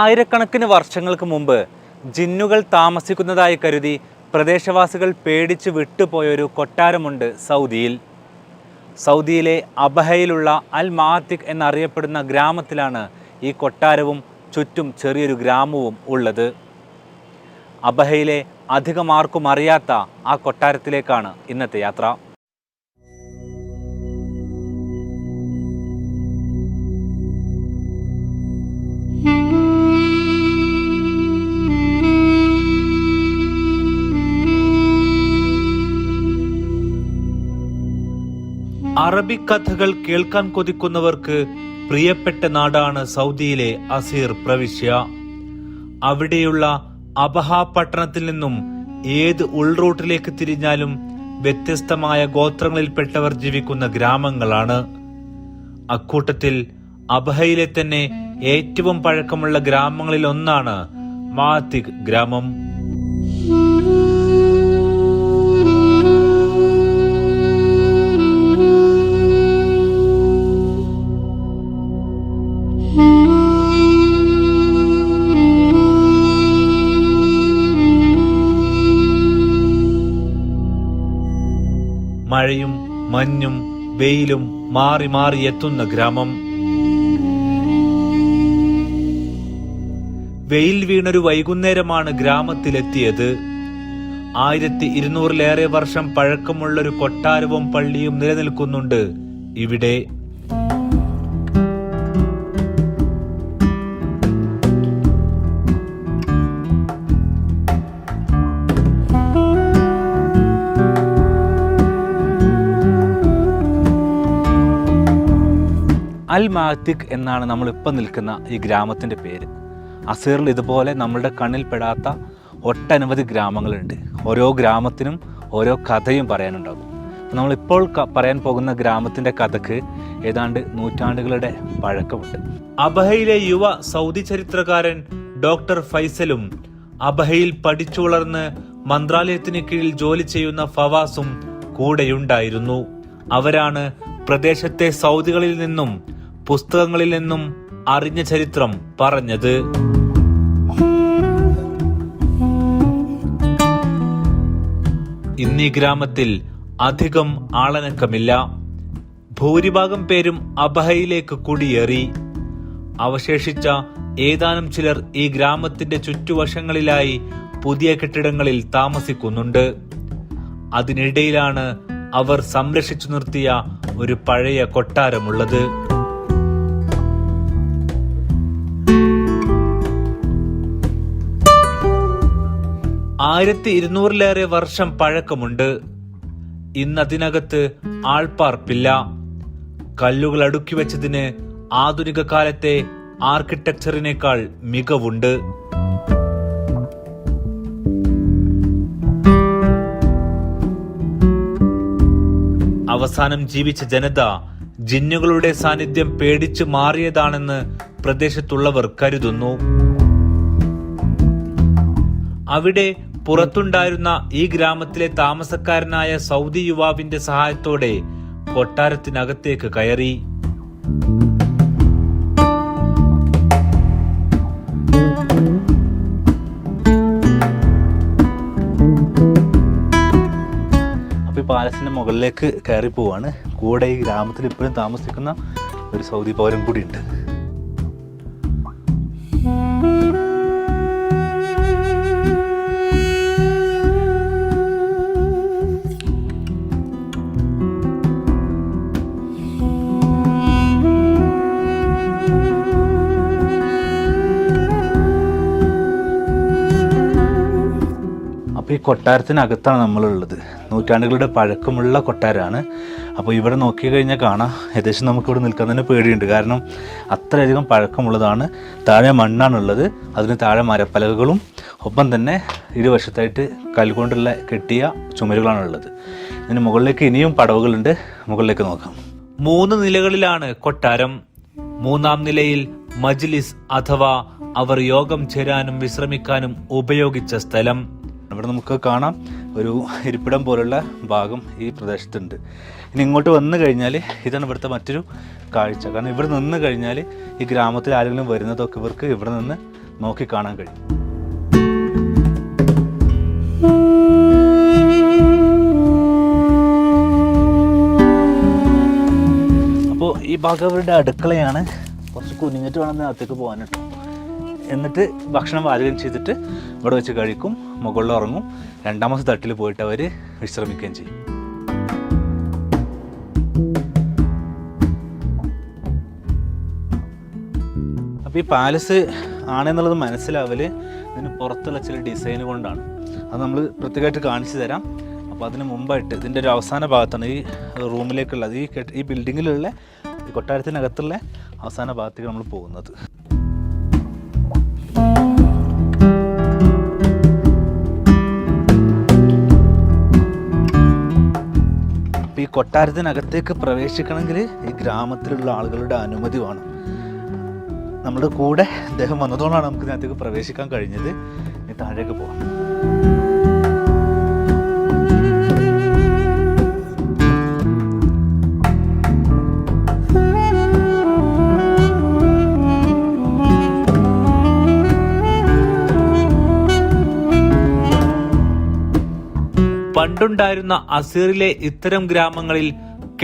ആയിരക്കണക്കിന് വർഷങ്ങൾക്ക് മുമ്പ് ജിന്നുകൾ താമസിക്കുന്നതായി കരുതി പ്രദേശവാസികൾ പേടിച്ച് വിട്ടുപോയൊരു കൊട്ടാരമുണ്ട് സൗദിയിൽ. സൗദിയിലെ അബഹയിലുള്ള അൽ മാത്തിക് എന്നറിയപ്പെടുന്ന ഗ്രാമത്തിലാണ് ഈ കൊട്ടാരവും ചുറ്റും ചെറിയൊരു ഗ്രാമവും ഉള്ളത്. അബഹയിലെ അധികമാർക്കും അറിയാത്ത ആ കൊട്ടാരത്തിലേക്കാണ് ഇന്നത്തെ യാത്ര. അറബിക് കഥകൾ കേൾക്കാൻ കൊതിക്കുന്നവർക്ക് പ്രിയപ്പെട്ട നാടാണ് സൗദിയിലെ അസീർ പ്രവിശ്യ. അവിടെയുള്ള അബഹ പട്ടണത്തിൽ നിന്നും ഏത് ഉൾറൂട്ടിലേക്ക് തിരിഞ്ഞാലും വ്യത്യസ്തമായ ഗോത്രങ്ങളിൽപ്പെട്ടവർ ജീവിക്കുന്ന ഗ്രാമങ്ങളാണ്. അക്കൂട്ടത്തിൽ അബഹയിലെ തന്നെ ഏറ്റവും പഴക്കമുള്ള ഗ്രാമങ്ങളിൽ ഒന്നാണ് മാത്തിക് ഗ്രാമം. മഴയും മഞ്ഞും വെയിലും മാറി മാറി എത്തുന്ന ഗ്രാമം. വെയിൽ വീണൊരു വൈകുന്നേരമാണ് ഗ്രാമത്തിലെത്തിയത്. ആയിരത്തി ഇരുന്നൂറിലേറെ വർഷം പഴക്കമുള്ളൊരു കൊട്ടാരവും പള്ളിയും നിലനിൽക്കുന്നുണ്ട് ഇവിടെ. അൽ മാത്തിക് എന്നാണ് നമ്മൾ ഇപ്പം നിൽക്കുന്ന ഈ ഗ്രാമത്തിന്റെ പേര്. അസീറിൽ ഇതുപോലെ നമ്മളുടെ കണ്ണിൽപ്പെടാത്ത ഒട്ടനവധി ഗ്രാമങ്ങളുണ്ട്. ഓരോ ഗ്രാമത്തിനും ഓരോ കഥയും പറയാനുണ്ടാകും. നമ്മളിപ്പോൾ പറയാൻ പോകുന്ന ഗ്രാമത്തിന്റെ കഥക്ക് ഏതാണ്ട് നൂറ്റാണ്ടുകളുടെ പഴക്കമുണ്ട്. അബഹയിലെ യുവ സൗദി ചരിത്രകാരൻ ഡോക്ടർ ഫൈസലും അബഹയിൽ പഠിച്ചു വളർന്ന് മന്ത്രാലയത്തിന് കീഴിൽ ജോലി ചെയ്യുന്ന ഫവാസും കൂടെയുണ്ടായിരുന്നു. അവരാണ് പ്രദേശത്തെ സൗദികളിൽ നിന്നും പുസ്തകങ്ങളിൽ നിന്നും അറിഞ്ഞ ചരിത്രം പറഞ്ഞത്. ഇന്നീ ഗ്രാമത്തിൽ അധികം ആളനക്കമില്ല. ഭൂരിഭാഗം പേരും അബഹയിലേക്ക് കുടിയേറി. അവശേഷിച്ച ഏതാനും ചിലർ ഈ ഗ്രാമത്തിന്റെ ചുറ്റുവശങ്ങളിലായി പുതിയ കെട്ടിടങ്ങളിൽ താമസിക്കുന്നുണ്ട്. അതിനിടയിലാണ് അവർ സംരക്ഷിച്ചു നിർത്തിയ ഒരു പഴയ കൊട്ടാരമുള്ളത്. ആയിരത്തി ഇരുന്നൂറിലേറെ വർഷം പഴക്കമുണ്ട്. ഇന്നതിനകത്ത് ആൾപ്പാർപ്പില്ല. കല്ലുകൾ അടുക്കി വെച്ചതിന് ആധുനിക കാലത്തെ ആർക്കിടെക്ചറിനേക്കാൾ മികവുണ്ട്. അവസാനം ജീവിച്ച ജനത ജിന്നുകളുടെ സാന്നിധ്യം പേടിച്ചു മാറിയതാണെന്ന് പ്രദേശത്തുള്ളവർ കരുതുന്നു. അവിടെ പുറത്തുണ്ടായിരുന്ന ഈ ഗ്രാമത്തിലെ താമസക്കാരനായ സൗദി യുവാവിന്റെ സഹായത്തോടെ കൊട്ടാരത്തിനകത്തേക്ക് കയറി. പാലസിന്റെ മുകളിലേക്ക് കയറി പോവാണ്. കൂടെ ഈ ഗ്രാമത്തിൽ ഇപ്പോഴും താമസിക്കുന്ന ഒരു സൗദി പൗരൻ കൂടി കൊട്ടാരത്തിനകത്താണ് നമ്മളുള്ളത്. നൂറ്റാണ്ടുകളുടെ പഴക്കമുള്ള കൊട്ടാരമാണ്. അപ്പോൾ ഇവിടെ നോക്കി കഴിഞ്ഞാൽ കാണാം. ഏകദേശം നമുക്കിവിടെ നിൽക്കാൻ തന്നെ പേടിയുണ്ട്. കാരണം അത്രയധികം പഴക്കമുള്ളതാണ്. താഴെ മണ്ണാണുള്ളത്. അതിന് താഴെ മരപ്പലകകളും. ഒപ്പം തന്നെ ഇരുവശത്തായിട്ട് കൽകൊണ്ടുള്ള കെട്ടിയ ചുമരുകളാണുള്ളത്. ഇതിന് മുകളിലേക്ക് ഇനിയും പടവുകളുണ്ട്. മുകളിലേക്ക് നോക്കാം. മൂന്ന് നിലകളിലാണ് കൊട്ടാരം. മൂന്നാം നിലയിൽ മജ്ലിസ് അഥവാ അവർ യോഗം ചേരാനും വിശ്രമിക്കാനും ഉപയോഗിച്ച സ്ഥലം. ഇവിടെ നമുക്ക് കാണാം ഒരു ഇരിപ്പിടം പോലുള്ള ഭാഗം ഈ പ്രദേശത്തുണ്ട്. ഇനി ഇങ്ങോട്ട് വന്നു കഴിഞ്ഞാൽ ഇതാണ് ഇവിടുത്തെ മറ്റൊരു കാഴ്ച. കാരണം ഇവിടെ നിന്ന് കഴിഞ്ഞാൽ ഈ ഗ്രാമത്തിൽ ആരെങ്കിലും വരുന്നതൊക്കെ ഇവർക്ക് ഇവിടെ നിന്ന് നോക്കി കാണാൻ കഴിയും. അപ്പോൾ ഈ ഭാഗം അവരുടെ അടുക്കളയാണ്. കുറച്ച് കുനിഞ്ഞിട്ട് വേണം അതിനകത്തേക്ക് പോകാൻ കേട്ടോ എന്നിട്ട് ഭക്ഷണം പാചകം ചെയ്തിട്ട് ഇവിടെ വെച്ച് കഴിക്കും. മുകളിൽ ഉറങ്ങും രണ്ടാമത്തെ തട്ടിൽ പോയിട്ട് അവർ വിശ്രമിക്കുകയും ചെയ്യും. അപ്പോൾ ഈ പാലസ് ആണെന്നുള്ളത് മനസ്സിലാവൽ ഇതിന് പുറത്തുള്ള ചില ഡിസൈൻ കൊണ്ടാണ്. അത് നമ്മൾ പ്രത്യേകമായിട്ട് കാണിച്ചു തരാം. അപ്പോൾ അതിന് മുമ്പായിട്ട് ഇതിന്റെ ഒരു അവസാന ഭാഗത്താണ് ഈ റൂമിലേക്കുള്ളത്. ഈ ഈ ബിൽഡിങ്ങിലുള്ള കൊട്ടാരത്തിനകത്തുള്ള അവസാന ഭാഗത്തേക്ക് നമ്മൾ പോകുന്നത്. കൊട്ടാരത്തിനകത്തേക്ക് പ്രവേശിക്കണമെങ്കിൽ ഈ ഗ്രാമത്തിലുള്ള ആളുകളുടെ അനുമതി വേണം. നമ്മുടെ കൂടെ അദ്ദേഹം വന്നതുകൊണ്ടാണ് നമുക്ക് ഇതിനകത്തേക്ക് പ്രവേശിക്കാൻ കഴിഞ്ഞത്. ഇനി താഴേക്ക് പോകാം പണ്ടുണ്ടായിരുന്ന അസീറിലെ ഇത്തരം ഗ്രാമങ്ങളിൽ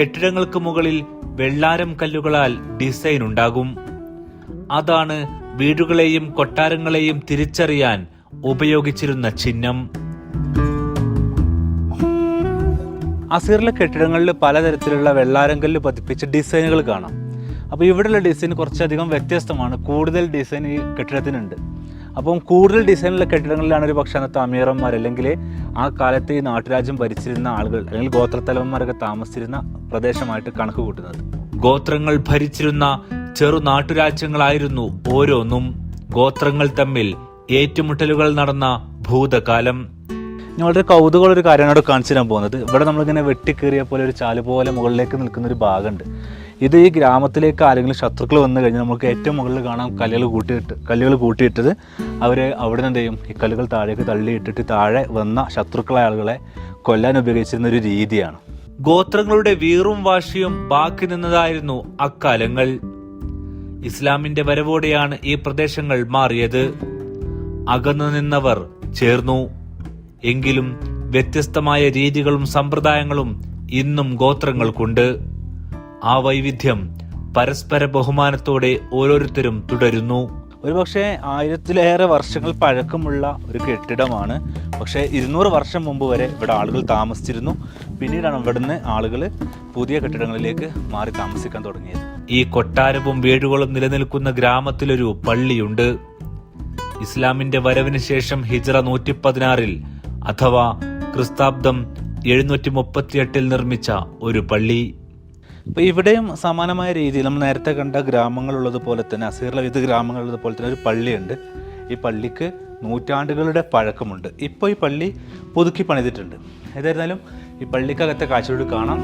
കെട്ടിടങ്ങൾക്ക് മുകളിൽ വെള്ളാരം കല്ലുകളാൽ ഡിസൈൻ ഉണ്ടാകും. അതാണ് വീടുകളെയും കൊട്ടാരങ്ങളെയും തിരിച്ചറിയാൻ ഉപയോഗിച്ചിരുന്ന ചിഹ്നം. അസീറിലെ കെട്ടിടങ്ങളിൽ പലതരത്തിലുള്ള വെള്ളാരം കല്ല് പതിപ്പിച്ച ഡിസൈനുകൾ കാണാം. അപ്പോൾ ഇവിടെയുള്ള ഡിസൈൻ കുറച്ചധികം വ്യത്യസ്തമാണ്. കൂടുതൽ ഡിസൈൻ ഈ കെട്ടിടത്തിനുണ്ട്. അപ്പം കൂടുതൽ ഡിസൈനുള്ള കെട്ടിടങ്ങളിലാണ് ഒരു പക്ഷേ അന്നത്തെ അമീറന്മാർ അല്ലെങ്കിൽ ആ കാലത്ത് ഈ നാട്ടുരാജ്യം ഭരിച്ചിരുന്ന ആളുകൾ അല്ലെങ്കിൽ ഗോത്രത്തലവന്മാരൊക്കെ താമസിച്ചിരുന്ന പ്രദേശമായിട്ട് കണക്ക് കൂട്ടുന്നത്. ഗോത്രങ്ങൾ ഭരിച്ചിരുന്ന ചെറു നാട്ടുരാജ്യങ്ങളായിരുന്നു ഓരോന്നും ഗോത്രങ്ങൾ തമ്മിൽ ഏറ്റുമുട്ടലുകൾ നടന്ന ഭൂതകാലം. ഞാൻ വളരെ കൗതുകമുള്ള ഒരു കാര്യമാണ് കാണിച്ചു തരാൻ പോകുന്നത്. ഇവിടെ നമ്മളിങ്ങനെ വെട്ടിക്കേറിയ പോലെ ഒരു ചാൽ പോലെ മുകളിലേക്ക് നിൽക്കുന്ന ഒരു ഭാഗമുണ്ട്. ഇത് ഈ ഗ്രാമത്തിലേക്ക് ആരെങ്കിലും ശത്രുക്കൾ വന്നു കഴിഞ്ഞാൽ നമുക്ക് ഏറ്റവും മുകളിൽ കാണാം കല്ലുകൾ കൂട്ടിയിട്ട് കല്ലുകൾ കൂട്ടിയിട്ടത്. അവർ അവിടെ നിന്ന് ചെയ്യും? ഈ കല്ലുകൾ താഴേക്ക് തള്ളിയിട്ടിട്ട് താഴെ വന്ന ശത്രുക്കളായ ആളുകളെ കൊല്ലാൻ ഉപയോഗിച്ചിരുന്ന ഒരു രീതിയാണ്. ഗോത്രങ്ങളുടെ വീറും വാശിയും ബാക്കി നിന്നതായിരുന്നു അക്കാലങ്ങൾ. ഇസ്ലാമിന്റെ വരവോടെയാണ് ഈ പ്രദേശങ്ങൾ മാറിയത്. അകന്നു നിന്നവർ ചേർന്നു. എങ്കിലും വ്യത്യസ്തമായ രീതികളും സമ്പ്രദായങ്ങളും ഇന്നും ഗോത്രങ്ങൾക്കുണ്ട്. ആ വൈവിധ്യം പരസ്പര ബഹുമാനത്തോടെ ഓരോരുത്തരും തുടരുന്നു. ഒരുപക്ഷെ ആയിരത്തിലേറെ വർഷങ്ങൾ പഴക്കമുള്ള ഒരു കെട്ടിടമാണ്. പക്ഷേ ഇരുന്നൂറ് വർഷം മുമ്പ് വരെ ഇവിടെ ആളുകൾ താമസിച്ചിരുന്നു. പിന്നീടാണ് ഇവിടുന്ന് ആളുകൾ പുതിയ കെട്ടിടങ്ങളിലേക്ക് മാറി താമസിക്കാൻ തുടങ്ങിയത്. ഈ കൊട്ടാരവും വീടുകളും നിലനിൽക്കുന്ന ഗ്രാമത്തിലൊരു പള്ളിയുണ്ട്. ഇസ്ലാമിന്റെ വരവിന് ശേഷം ഹിജ്റ നൂറ്റി പതിനാറിൽ അഥവാ ക്രിസ്താബ്ദം എഴുന്നൂറ്റി മുപ്പത്തിയെട്ടിൽ നിർമ്മിച്ച ഒരു പള്ളി. അപ്പോൾ ഇവിടെയും സമാനമായ രീതിയിൽ നമ്മൾ നേരത്തെ കണ്ട ഗ്രാമങ്ങളുള്ളതുപോലെ തന്നെ അസീറിലെ വിവിധ ഗ്രാമങ്ങളുള്ളതുപോലെ തന്നെ ഒരു പള്ളിയുണ്ട്. ഈ പള്ളിക്ക് നൂറ്റാണ്ടുകളുടെ പഴക്കമുണ്ട്. ഇപ്പോൾ ഈ പള്ളി പുതുക്കി പണിതിട്ടുണ്ട്. ഏതായിരുന്നാലും ഈ പള്ളിക്കകത്തെ കാഴ്ചയോട് കാണാം.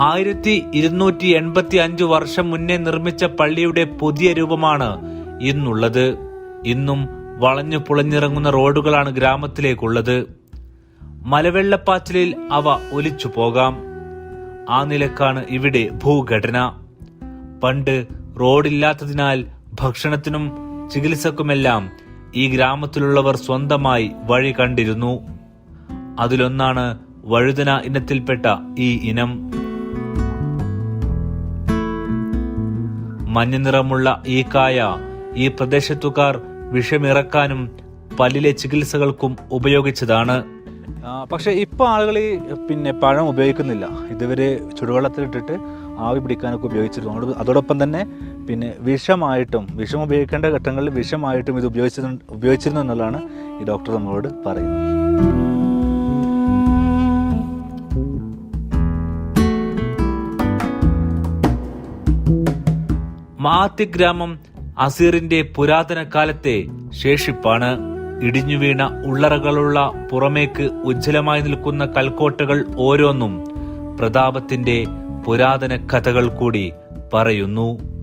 ആയിരത്തി ഇരുന്നൂറ്റി എൺപത്തി അഞ്ചു വർഷം മുന്നേ നിർമ്മിച്ച പള്ളിയുടെ പുതിയ രൂപമാണ് ഇന്നുള്ളത്. ഇന്നും വളഞ്ഞു പുളഞ്ഞിറങ്ങുന്ന റോഡുകളാണ് ഗ്രാമത്തിലേക്കുള്ളത്. മലവെള്ളപ്പാച്ചിലിൽ അവ ഒലിച്ചു പോകാം. ആ നിലക്കാണ് ഇവിടെ ഭൂഘടന. പണ്ട് റോഡില്ലാത്തതിനാൽ ഭക്ഷണത്തിനും ചികിത്സക്കുമെല്ലാം ഈ ഗ്രാമത്തിലുള്ളവർ സ്വന്തമായി വഴി കണ്ടിരുന്നു. അതിലൊന്നാണ് വഴുതന ഇനത്തിൽപ്പെട്ട ഈ ഇനം. മഞ്ഞ നിറമുള്ള ഈ കായ ഈ പ്രദേശത്തുകാർ വിഷമിറക്കാനും പല്ലിലെ ചികിത്സകൾക്കും ഉപയോഗിച്ചതാണ്. പക്ഷെ ഇപ്പോൾ ആളുകൾ ഈ പിന്നെ പഴം ഉപയോഗിക്കുന്നില്ല. ഇതുവരെ ചുടുവെള്ളത്തിലിട്ടിട്ട് ആവി പിടിക്കാനൊക്കെ ഉപയോഗിച്ചിരുന്നു. അതോട് അതോടൊപ്പം തന്നെ പിന്നെ വിഷമായിട്ടും വിഷം ഉപയോഗിക്കേണ്ട ഘട്ടങ്ങളിൽ വിഷമായിട്ടും ഇത് ഉപയോഗിച്ചിരുന്നു ഉപയോഗിച്ചിരുന്നു എന്നുള്ളതാണ് ഈ ഡോക്ടർ നമ്മളോട് പറയുന്നത്. മാത്തി ഗ്രാമം അസീറിന്റെ പുരാതന കാലത്തെ ശേഷിപ്പാണ്. ഇടിഞ്ഞുവീണ ഉള്ളറകളുള്ള പുറമേക്ക് ഉജ്ജ്വലമായി നിൽക്കുന്ന കൽക്കോട്ടകൾ ഓരോന്നും പ്രതാപത്തിന്റെ പുരാതന കഥകൾ കൂടി പറയുന്നു.